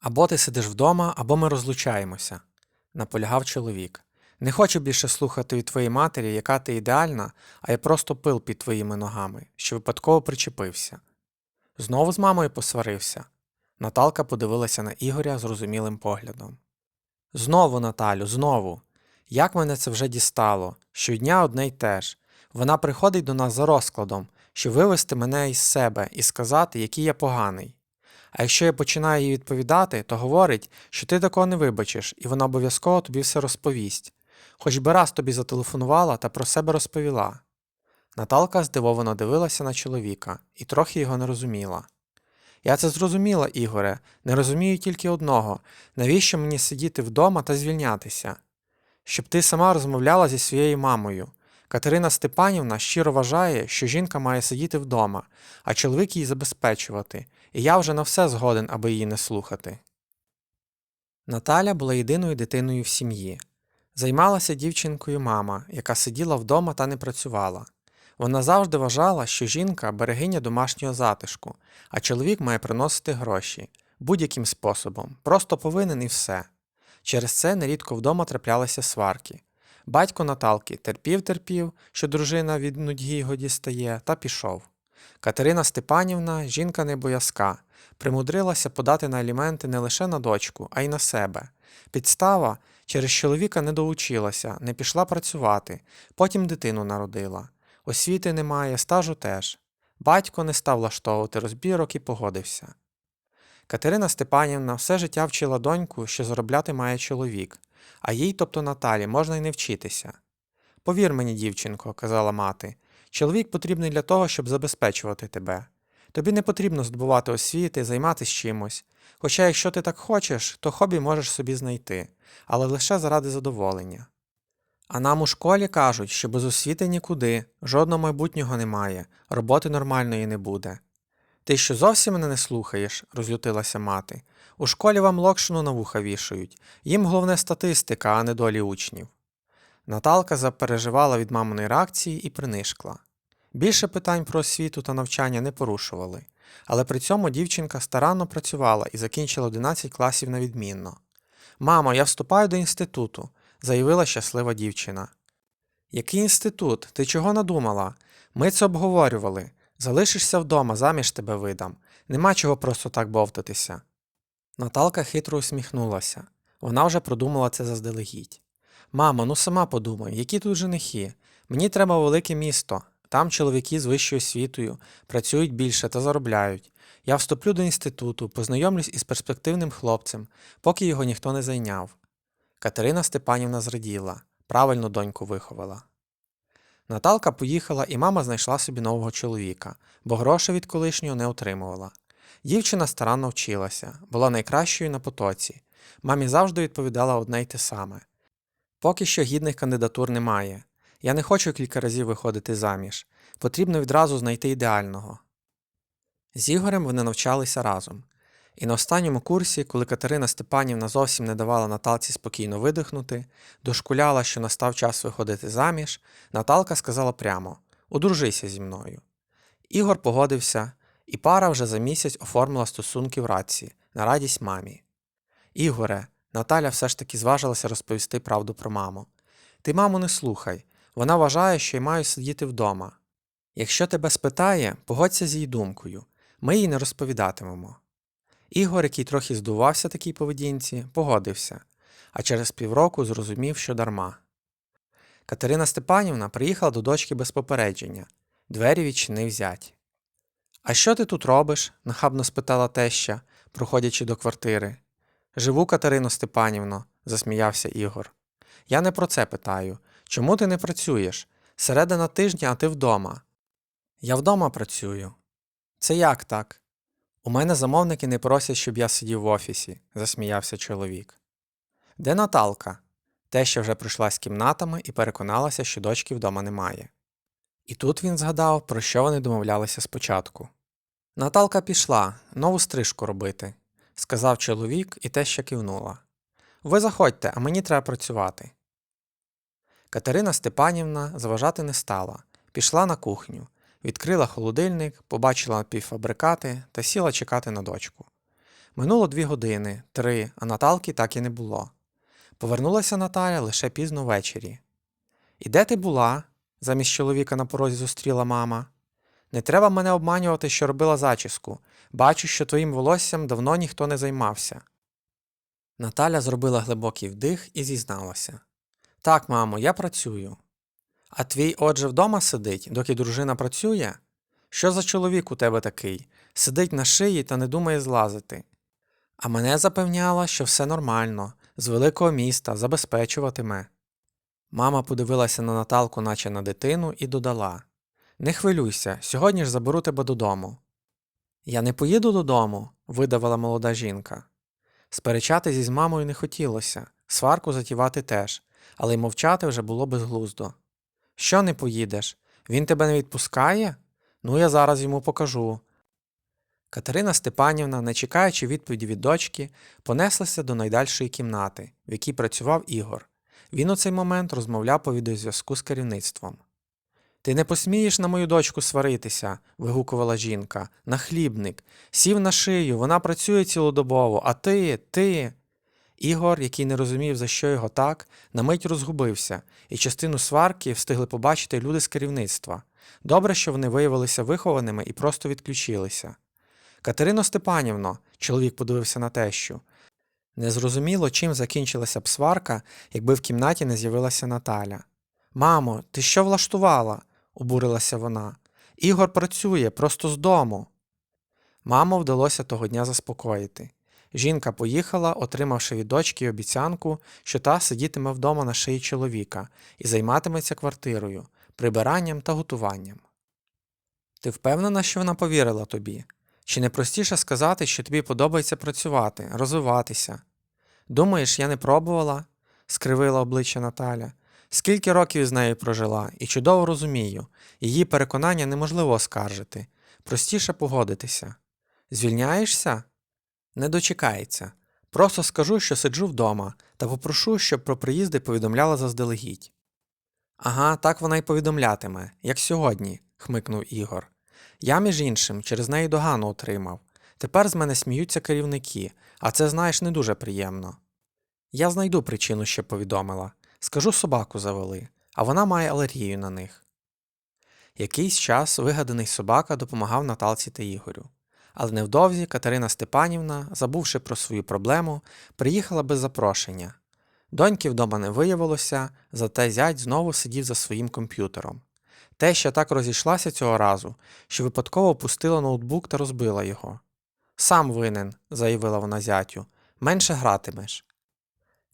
Або ти сидиш вдома, або ми розлучаємося, наполягав чоловік. Не хочу більше слухати від твоєї матері, яка ти ідеальна, а я просто пил під твоїми ногами, що випадково причепився. Знову з мамою посварився. Наталка подивилася на Ігоря зрозумілим поглядом. Знову, Наталю, знову. Як мене це вже дістало? Щодня одне й те ж. Вона приходить до нас за розкладом, щоб вивести мене із себе і сказати, який я поганий. А якщо я починаю їй відповідати, то говорить, що ти такого не вибачиш, і вона обов'язково тобі все розповість. Хоч би раз тобі зателефонувала та про себе розповіла. Наталка здивовано дивилася на чоловіка і трохи його не розуміла. Я це зрозуміла, Ігоре, не розумію тільки одного навіщо мені сидіти вдома та звільнятися? Щоб ти сама розмовляла зі своєю мамою. Катерина Степанівна щиро вважає, що жінка має сидіти вдома, а чоловік її забезпечувати, і я вже на все згоден, аби її не слухати. Наталя була єдиною дитиною в сім'ї. Займалася дівчинкою мама, яка сиділа вдома та не працювала. Вона завжди вважала, що жінка берегиня домашнього затишку, а чоловік має приносити гроші будь-яким способом, просто повинен і все. Через це нерідко вдома траплялися сварки. Батько Наталки терпів терпів, що дружина від нудьги його дістає, та пішов. Катерина Степанівна, жінка небоязка, примудрилася подати на аліменти не лише на дочку, а й на себе. Підстава через чоловіка не доучилася, не пішла працювати, потім дитину народила. Освіти немає, стажу теж. Батько не став влаштовувати розбірок і погодився. Катерина Степанівна все життя вчила доньку, що заробляти має чоловік, а їй, тобто Наталі, можна й не вчитися. Повір мені, дівчинко, казала мати, чоловік потрібний для того, щоб забезпечувати тебе. Тобі не потрібно здобувати освіти, займатися чимось. Хоча, якщо ти так хочеш, то хобі можеш собі знайти, але лише заради задоволення. А нам у школі кажуть, що без освіти нікуди, жодного майбутнього немає, роботи нормальної не буде. Ти що зовсім мене не слухаєш, розлютилася мати. У школі вам локшину на вуха вішають, їм головне статистика, а не долі учнів. Наталка запереживала від маминої реакції і принишкла. Більше питань про освіту та навчання не порушували, але при цьому дівчинка старанно працювала і закінчила 11 класів на відмінно. Мамо, я вступаю до інституту, заявила щаслива дівчина. Який інститут? Ти чого надумала? Ми це обговорювали. Залишишся вдома, заміж тебе видам. Нема чого просто так бовтатися. Наталка хитро усміхнулася. Вона вже продумала це заздалегідь. Мамо, ну сама подумай, які тут женихи? Мені треба велике місто. Там чоловіки з вищою освітою працюють більше та заробляють. Я вступлю до інституту, познайомлюсь із перспективним хлопцем, поки його ніхто не зайняв. Катерина Степанівна зраділа, правильно доньку виховала. Наталка поїхала, і мама знайшла собі нового чоловіка, бо грошей від колишнього не отримувала. Дівчина старанно вчилася, була найкращою на потоці. Мамі завжди відповідала одне й те саме. Поки що гідних кандидатур немає. Я не хочу кілька разів виходити заміж. Потрібно відразу знайти ідеального. З Ігорем вони навчалися разом. І на останньому курсі, коли Катерина Степанівна зовсім не давала Наталці спокійно видихнути, дошкуляла, що настав час виходити заміж, Наталка сказала прямо одружися зі мною. Ігор погодився, і пара вже за місяць оформила стосунки в раці на радість мамі. Ігоре, Наталя все ж таки зважилася розповісти правду про маму. Ти маму не слухай, вона вважає, що я маю сидіти вдома. Якщо тебе спитає, погодься з її думкою, ми їй не розповідатимемо. Ігор, який трохи здувався такій поведінці, погодився, а через півроку зрозумів, що дарма. Катерина Степанівна приїхала до дочки без попередження. Двері відчинив зять. А що ти тут робиш? нахабно спитала теща, проходячи до квартири. Живу, Катерино Степанівно, засміявся Ігор. Я не про це питаю. Чому ти не працюєш? Середина тижня, а ти вдома. Я вдома працюю. Це як так? У мене замовники не просять, щоб я сидів в офісі, засміявся чоловік. Де Наталка? Теща вже прийшла з кімнатами і переконалася, що дочки вдома немає. І тут він згадав, про що вони домовлялися спочатку. Наталка пішла нову стрижку робити, сказав чоловік, і теща кивнула. Ви заходьте, а мені треба працювати. Катерина Степанівна заважати не стала, пішла на кухню, відкрила холодильник, побачила напівфабрикати та сіла чекати на дочку. Минуло дві години, три, а Наталки так і не було. Повернулася Наталя лише пізно ввечері. І де ти була? замість чоловіка на порозі зустріла мама. Не треба мене обманювати, що робила зачіску. Бачу, що твоїм волоссям давно ніхто не займався. Наталя зробила глибокий вдих і зізналася. Так, мамо, я працюю. А твій отже вдома сидить, доки дружина працює? Що за чоловік у тебе такий? Сидить на шиї та не думає злазити. А мене запевняла, що все нормально, з великого міста забезпечуватиме. Мама подивилася на Наталку, наче на дитину, і додала Не хвилюйся, сьогодні ж заберу тебе додому. Я не поїду додому, видавила молода жінка. Сперечатись із мамою не хотілося, сварку затівати теж, але й мовчати вже було безглуздо. Що не поїдеш? Він тебе не відпускає? Ну, я зараз йому покажу. Катерина Степанівна, не чекаючи відповіді від дочки, понеслася до найдальшої кімнати, в якій працював Ігор. Він у цей момент розмовляв по відеозв'язку з керівництвом. Ти не посмієш на мою дочку сваритися, вигукувала жінка. Нахлібник. Сів на шию, вона працює цілодобово, а ти, ти. Ігор, який не розумів, за що його так, на мить розгубився, і частину сварки встигли побачити люди з керівництва. Добре, що вони виявилися вихованими і просто відключилися. Катерино Степанівно, чоловік подивився на тещу. Незрозуміло, чим закінчилася б сварка, якби в кімнаті не з'явилася Наталя. Мамо, ти що влаштувала? Обурилася вона. Ігор працює просто з дому. Маму вдалося того дня заспокоїти. Жінка поїхала, отримавши від дочки обіцянку, що та сидітиме вдома на шиї чоловіка і займатиметься квартирою, прибиранням та готуванням. Ти впевнена, що вона повірила тобі? Чи не простіше сказати, що тобі подобається працювати, розвиватися? Думаєш, я не пробувала? скривила обличчя Наталя. Скільки років з нею прожила, і чудово розумію, її переконання неможливо оскаржити. Простіше погодитися. Звільняєшся? Не дочекається. Просто скажу, що сиджу вдома, та попрошу, щоб про приїзди повідомляла заздалегідь. Ага, так вона й повідомлятиме, як сьогодні, хмикнув Ігор. Я, між іншим, через неї догану отримав. Тепер з мене сміються керівники, а це, знаєш, не дуже приємно. Я знайду причину, що повідомила. Скажу, собаку завели, а вона має алергію на них. Якийсь час вигаданий собака допомагав Наталці та Ігорю. Але невдовзі Катерина Степанівна, забувши про свою проблему, приїхала без запрошення. Доньки вдома не виявилося, зате зять знову сидів за своїм комп'ютером. Теща так розійшлася цього разу, що випадково опустила ноутбук та розбила його. Сам винен, заявила вона зятю, менше гратимеш.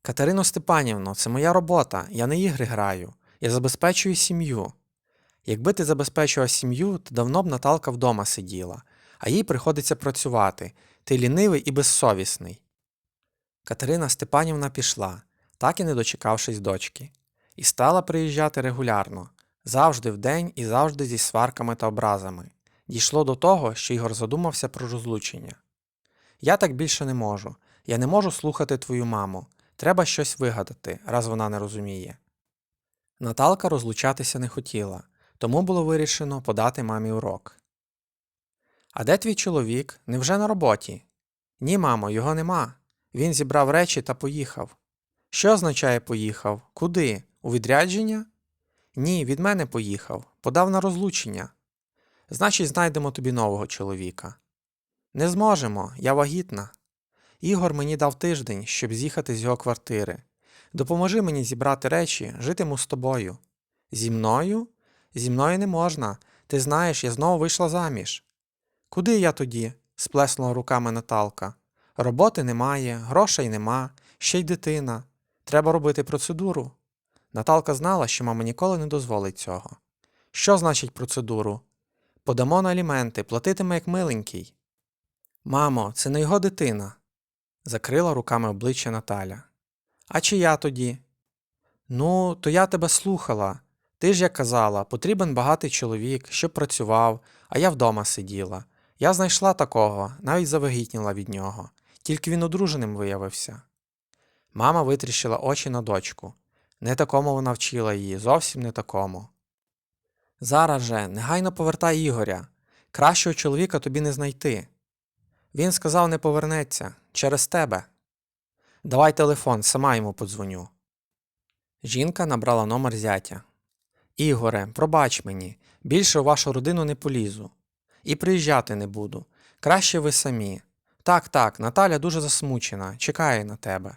Катерино Степанівно, це моя робота, я не ігри граю, я забезпечую сім'ю. Якби ти забезпечував сім'ю, то давно б Наталка вдома сиділа, а їй приходиться працювати, ти лінивий і безсовісний. Катерина Степанівна пішла, так і не дочекавшись дочки, і стала приїжджати регулярно, завжди вдень і завжди зі сварками та образами. Дійшло до того, що Ігор задумався про розлучення. Я так більше не можу. Я не можу слухати твою маму. Треба щось вигадати, раз вона не розуміє. Наталка розлучатися не хотіла, тому було вирішено подати мамі урок. А де твій чоловік? Невже на роботі? Ні, мамо, його нема. Він зібрав речі та поїхав. Що означає поїхав? Куди? У відрядження? Ні, від мене поїхав, подав на розлучення. Значить, знайдемо тобі нового чоловіка. Не зможемо, я вагітна. Ігор мені дав тиждень, щоб з'їхати з його квартири. Допоможи мені зібрати речі, житиму з тобою. Зі мною? Зі мною не можна. Ти знаєш, я знову вийшла заміж. Куди я тоді? сплеснула руками Наталка. Роботи немає, грошей нема, ще й дитина. Треба робити процедуру. Наталка знала, що мама ніколи не дозволить цього. Що значить процедуру? Подамо на аліменти, платитиме як миленький. Мамо, це не його дитина. Закрила руками обличчя Наталя. А чи я тоді? Ну, то я тебе слухала. Ти ж як казала, потрібен багатий чоловік, щоб працював, а я вдома сиділа. Я знайшла такого, навіть завагітніла від нього, тільки він одруженим виявився. Мама витріщила очі на дочку. Не такому вона вчила її, зовсім не такому. Зараз же, негайно повертай Ігоря. Кращого чоловіка тобі не знайти. Він сказав, не повернеться через тебе. Давай телефон, сама йому подзвоню. Жінка набрала номер зятя. Ігоре, пробач мені, більше у вашу родину не полізу. І приїжджати не буду. Краще ви самі. Так, так, Наталя дуже засмучена, чекає на тебе.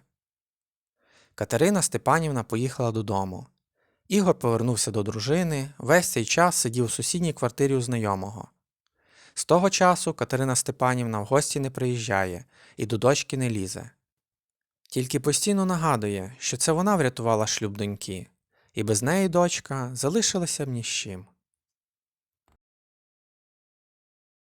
Катерина Степанівна поїхала додому. Ігор повернувся до дружини, весь цей час сидів у сусідній квартирі у знайомого. З того часу Катерина Степанівна в гості не приїжджає і до дочки не лізе. Тільки постійно нагадує, що це вона врятувала шлюб доньки, і без неї дочка залишилася б ні з чим.